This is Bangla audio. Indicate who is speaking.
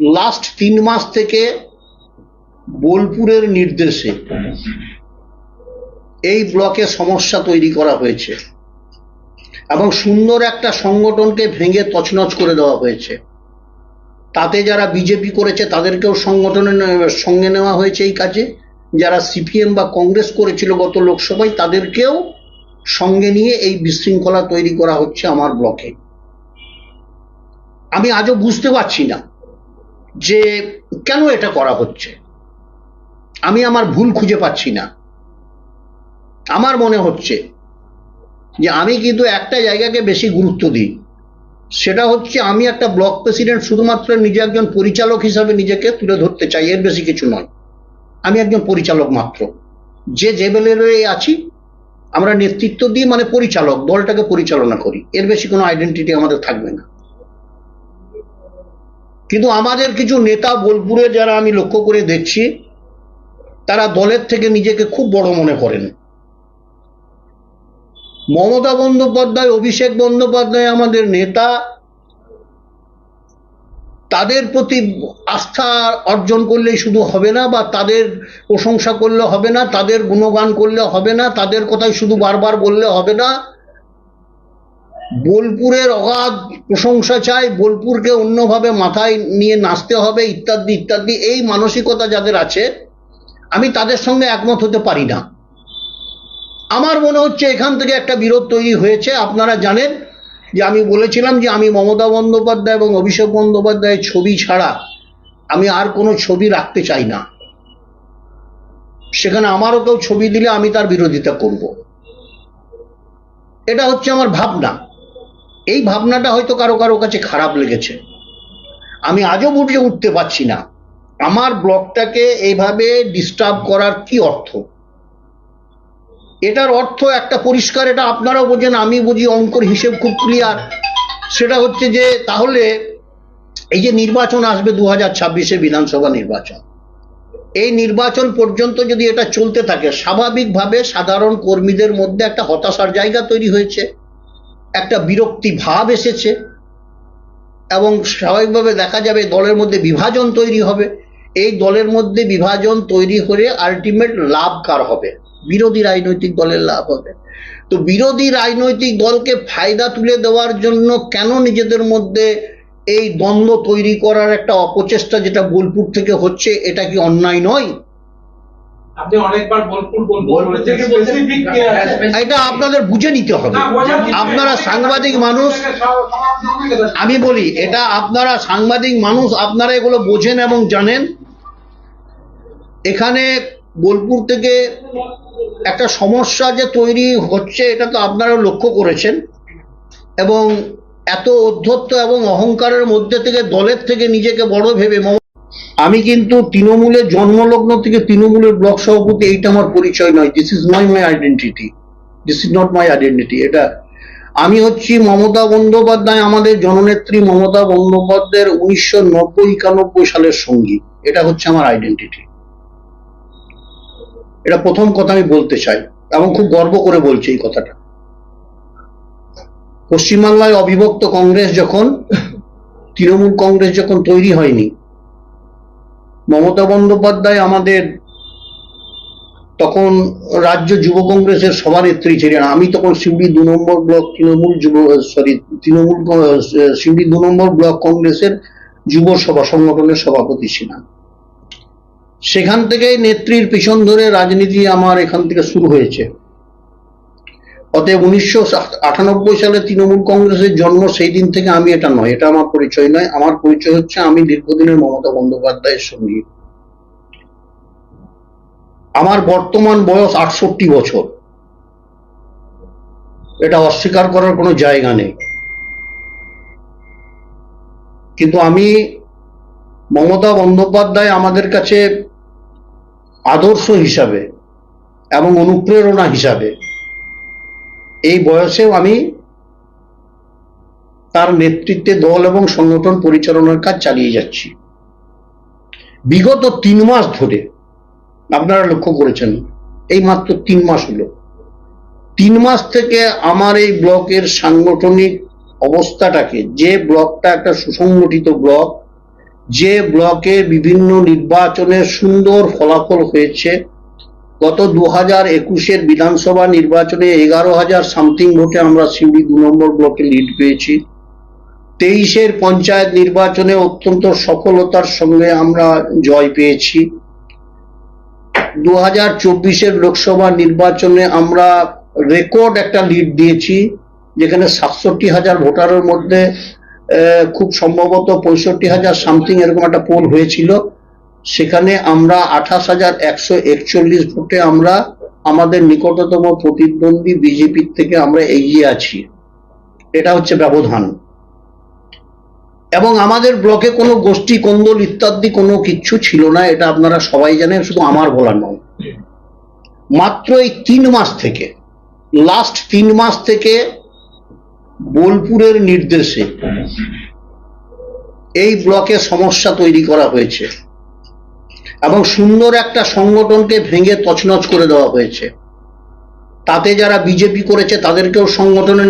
Speaker 1: লাস্ট তিন মাস থেকে বোলপুরের নির্দেশে এই ব্লকে সমস্যা তৈরি করা হয়েছে এবং সুন্দর একটা সংগঠনকে ভেঙে তছনছ করে দেওয়া হয়েছে। তাতে যারা বিজেপি করেছে তাদেরকেও সংগঠনের সঙ্গে নেওয়া হয়েছে এই কাজে। যারা সিপিএম বা কংগ্রেস করেছিল গত লোকসভায় তাদেরকেও সঙ্গে নিয়ে এই বিশৃঙ্খলা তৈরি করা হচ্ছে আমার ব্লকে। আমি আজও বুঝতে পারছি না যে কেন এটা করা হচ্ছে? আমি আমার ভুল খুঁজে পাচ্ছি না। আমার মনে হচ্ছে যে আমি কিন্তু একটা জায়গাকে বেশি গুরুত্ব দিই। সেটা হচ্ছে আমি একটা ব্লক প্রেসিডেন্ট শুধুমাত্র নিজে একজন পরিচালক হিসাবে নিজেকে তুলে ধরতে চাই, এর বেশি কিছু নয়। আমি একজন পরিচালক মাত্র। যে লেভেলে আছি, আমরা নেতৃত্ব দিই মানে পরিচালক, দলটাকে পরিচালনা করি। এর বেশি কোনো আইডেন্টিটি আমাদের থাকবে না। কিন্তু আমাদের কিছু নেতা বোলপুরে যারা আমি লক্ষ্য করে দেখছি, তারা দলের থেকে নিজেকে খুব বড় মনে করেন। মমতা বন্দ্যোপাধ্যায়, অভিষেক বন্দ্যোপাধ্যায় আমাদের নেতা, তাদের প্রতি আস্থা অর্জন করলেই শুধু হবে না, বা তাদের প্রশংসা করলে হবে না, তাদের গুণগান করলে হবে না, তাদের কথাই শুধু বারবার বললে হবে না। বোলপুরের অগাধ প্রশংসা চাই, বোলপুরকে অন্যভাবে মাথায় নিয়ে নাচতে হবে, ইত্যাদি ইত্যাদি, এই মানসিকতা যাদের আছে, আমি তাদের সঙ্গে একমত হতে পারি না। আমার মনে হচ্ছে এখান থেকে একটা বিরোধ তৈরি হয়েছে। আপনারা জানেন যে আমি বলেছিলাম যে আমি মমতা বন্দ্যোপাধ্যায় এবং অভিষেক বন্দ্যোপাধ্যায়ের ছবি ছাড়া আমি আর কোনো ছবি রাখতে চাই না। সেখানে আমারও কেউ ছবি দিলে আমি তার বিরোধিতা করব। এটা হচ্ছে আমার ভাবনা। এই ভাবনাটা হয়তো কারও কারও কাছে খারাপ লেগেছে। আমি আজও বুঝে উঠতে পারছি না, আমার ব্লগটাকে এইভাবে ডিস্টার্ব করার কি অর্থ? এটার অর্থ একটা পরিষ্কার, এটা আপনারাও বোঝেন, আমি বুঝি অঙ্কর হিসেব খুব ক্লিয়ার সেটা হচ্ছে যে, তাহলে এই যে নির্বাচন আসবে দু হাজার ছাব্বিশে বিধানসভা নির্বাচন, এই নির্বাচন পর্যন্ত যদি এটা চলতে থাকে, স্বাভাবিকভাবে সাধারণ কর্মীদের মধ্যে একটা হতাশার জায়গা তৈরি হয়েছে। একটা বিরক্তি ভাব এসেছে এবং স্বাভাবিকভাবে দেখা যাবে দলের মধ্যে বিভাজন তৈরি হবে। এই দলের মধ্যে বিভাজন তৈরি করে আলটিমেট লাভ কার হবে? বিরোধী রাজনৈতিক দলের লাভ হবে। তো বিরোধী রাজনৈতিক দলকে ফায়দা তুলে দেওয়ার জন্য কেন নিজেদের মধ্যে এই দ্বন্দ্ব তৈরি করার একটা অপচেষ্টা যেটা বোলপুর থেকে হচ্ছে, এটা কি অন্যায় নয়?
Speaker 2: আপনি অনেকবার বোলপুর বোলপুর
Speaker 1: এটা আপনাদের বুঝে নিতে হবে। আপনারা সাংবাদিক মানুষ
Speaker 2: আমি
Speaker 1: বলি এটা আপনারা সাংবাদিক মানুষ আপনারা এগুলো বোঝেন এবং জানেন। এখানে বোলপুর থেকে একটা সমস্যা যে তৈরি হচ্ছে এটা তো আপনারা লক্ষ্য করেছেন। এবং এত অধ্যত্ত এবং অহংকারের মধ্যে থেকে দলের থেকে নিজেকে বড় ভেবে আমি কিন্তু তৃণমূলের জন্মলগ্ন থেকে তৃণমূলের ব্লক সভাপতি, এইটা আমার পরিচয় নয়। দিস ইজ নয় my identity this is not my identity এটা আমি হচ্ছি মমতা বন্দ্যোপাধ্যায়, আমাদের জননেত্রী মমতা বন্দ্যোপাধ্যায়ের উনিশশো নব্বই একানব্বই সালের সঙ্গী। এটা হচ্ছে আমার আইডেন্টিটি এটা প্রথম কথা আমি বলতে চাই, এবং খুব গর্ব করে বলছি এই কথাটা। পশ্চিমবাংলায় অবিভক্ত কংগ্রেস যখন, তৃণমূল কংগ্রেস যখন তৈরি হয়নি মমতা বন্দ্যোপাধ্যায় আমাদের তখন রাজ্য যুব কংগ্রেসের সভানেত্রী ছিলেন। আমি তখন সিউড়ি দু নম্বর ব্লক তৃণমূল যুব, সরি, তৃণমূল সিউড়ি দু নম্বর ব্লক কংগ্রেসের যুব সভা, সংগঠনের সভাপতি ছিলাম। সেখান থেকে নেত্রীর পিছন ধরে রাজনীতি আমার এখান থেকে শুরু হয়েছে। অতএব উনিশশো আটানব্বই সালে তৃণমূল কংগ্রেসের জন্ম সেই দিন থেকে আমি এটা নয়, এটা আমার পরিচয় নয়। আমার পরিচয় হচ্ছে আমি দীর্ঘদিনের মমতা বন্দ্যোপাধ্যায়ের সঙ্গী। আমার বর্তমান বয়স আটষট্টি বছর। এটা অস্বীকার করার কোনো জায়গা নেই। কিন্তু আমি মমতা বন্দ্যোপাধ্যায় আমাদের কাছে আদর্শ হিসাবে এবং অনুপ্রেরণা হিসাবে এই বয়সেও আমি তার নেতৃত্বে দল এবং সংগঠন পরিচালনার কাজ চালিয়ে যাচ্ছি। বিগত তিন মাস ধরে, আপনারা লক্ষ্য করেছেন, এই মাত্র তিন মাস হলো। তিন মাস থেকে আমার এই ব্লকের সাংগঠনিক অবস্থাটাকে, যে ব্লকটা একটা সুসংগঠিত ব্লক, যে ব্লকে বিভিন্ন নির্বাচনে সুন্দর ফলাফল হয়েছে গত দু হাজার একুশের বিধানসভা নির্বাচনে এগারো হাজার সামথিং ভোটে আমরা সিউড়ি দু নম্বর ব্লকে লিড পেয়েছি। তেইশের পঞ্চায়েত নির্বাচনে অত্যন্ত সফলতার সঙ্গে আমরা জয় পেয়েছি। দু হাজার চব্বিশের লোকসভা নির্বাচনে আমরা রেকর্ড একটা লিড দিয়েছি, যেখানে সাতষট্টি হাজার ভোটারের মধ্যে খুব সম্ভবত পঁয়ষট্টি হাজার সামথিং এরকম একটা পোল হয়েছিল। সেখানে আমরা আঠাশ হাজার একশো একচল্লিশ ভোটে আমরা আমাদের নিকটতম প্রতিদ্বন্দ্বী বিজেপির থেকে আমরা এগিয়ে আছি। এটা হচ্ছে ব্যবধান। এবং আমাদের ব্লকে কোনো গোষ্ঠী, কোন্দল ইত্যাদি কোনো কিচ্ছু ছিল না, এটা আপনারা সবাই জানেন, শুধু আমার বলার নয়। মাত্র এই তিন মাস থেকে লাস্ট তিন মাস থেকে বোলপুরের নির্দেশে এই ব্লকে সমস্যা তৈরি করা হয়েছে। এবং সুন্দর একটা সংগঠনকে ভেঙে তছনছ করে দেওয়া হয়েছে। তাতে যারা বিজেপি করেছে, তাদেরকেও সংগঠনে